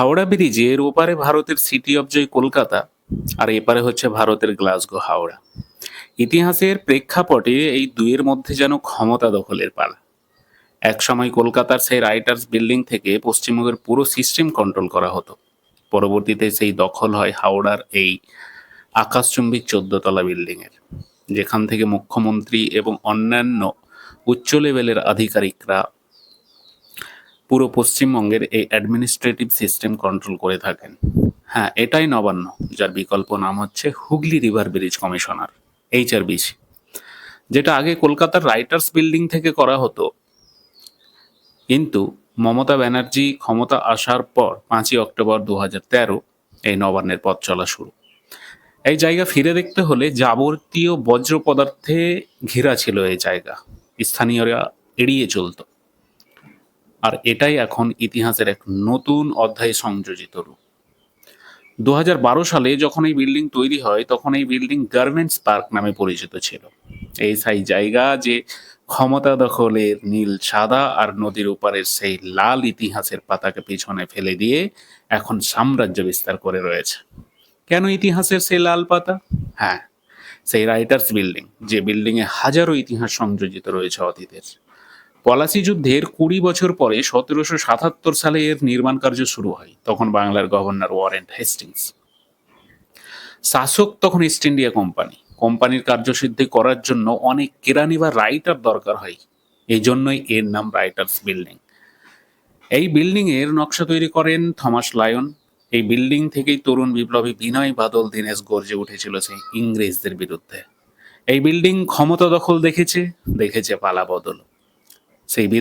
হাওড়া ব্রিজের ওপারে ভারতের সিটি অফ জয় কলকাতা আর এপারে হচ্ছে ভারতের গ্লাসগো হাওড়া। ইতিহাসের প্রেক্ষাপটে এই দুইয়ের মধ্যে যেন ক্ষমতা দখলের পালা। একসময় কলকাতার সেই রাইটার্স বিল্ডিং থেকে পশ্চিমবঙ্গের পুরো সিস্টেম কন্ট্রোল করা হতো। পরবর্তীতে সেই দখল হয় হাওড়ার এই আকাশচুম্বী চোদ্দতলা বিল্ডিংয়ের, যেখান থেকে মুখ্যমন্ত্রী এবং অন্যান্য উচ্চ লেভেলের আধিকারিকরা পুরো পশ্চিমবঙ্গের এই অ্যাডমিনিস্ট্রেটিভ সিস্টেম কন্ট্রোল করে থাকেন। হ্যাঁ এটাই নবান্ন, যার বিকল্প নাম হচ্ছে Hooghly river bridge commissioner H HRBC যেটা আগে কলকাতার রাইটার্স বিল্ডিং থেকে করা হতো। কিন্তু মমতা ব্যানার্জি ক্ষমতা আসার পর পাঁচই অক্টোবর দু হাজার তেরো এই নবান্নের পথ চলা শুরু। এই জায়গা ফিরে দেখতে হলে যাবতীয় বজ্র পদার্থে ঘেরা ছিল এই জায়গা। স্থানীয়রা এড়িয়ে চলতো। আর এটাই এখন ইতিহাসের এক নতুন অধ্যায় সংযোজিত রূপ। দু হাজার বারো সালে যখন এই বিল্ডিং তৈরি হয়, তখন এই বিল্ডিং গার্মেন্টস পার্ক নামে পরিচিত ছিল। এই সেই জায়গা যে ক্ষমতা দখলের নীল সাদা আর নদীর ওপারের সেই লাল ইতিহাসের পাতাকে পিছনে ফেলে দিয়ে এখন সাম্রাজ্য বিস্তার করে রয়েছে। কেন ইতিহাসের সেই লাল পাতা? হ্যাঁ সেই রাইটার্স বিল্ডিং, যে বিল্ডিংয়ে হাজারো ইতিহাস সংযোজিত রয়েছে অতীতের। পলাশি যুদ্ধের কুড়ি বছর পরে সতেরোশো সাতাত্তর সালে এর নির্মাণ কার্য শুরু হয়, তখন বাংলার গভর্নর ওয়ারেন্ট হেস্টিংস। শাসক তখন ইস্ট ইন্ডিয়া কোম্পানি। কোম্পানির কার্যসিদ্ধি করার জন্য অনেক কেরানি বা রাইটার দরকার হয়, এই জন্যই এর নাম রাইটার্স বিল্ডিং। এই বিল্ডিং এর নকশা তৈরি করেন থমাস লায়ন। এই বিল্ডিং থেকেই তরুণ বিপ্লবী বিনয় বাদল, দীনেশ গর্জে উঠেছিল সেই ইংরেজদের বিরুদ্ধে। এই বিল্ডিং ক্ষমতা দখল দেখেছে দেখেছে পালা বদল। সেই বিধান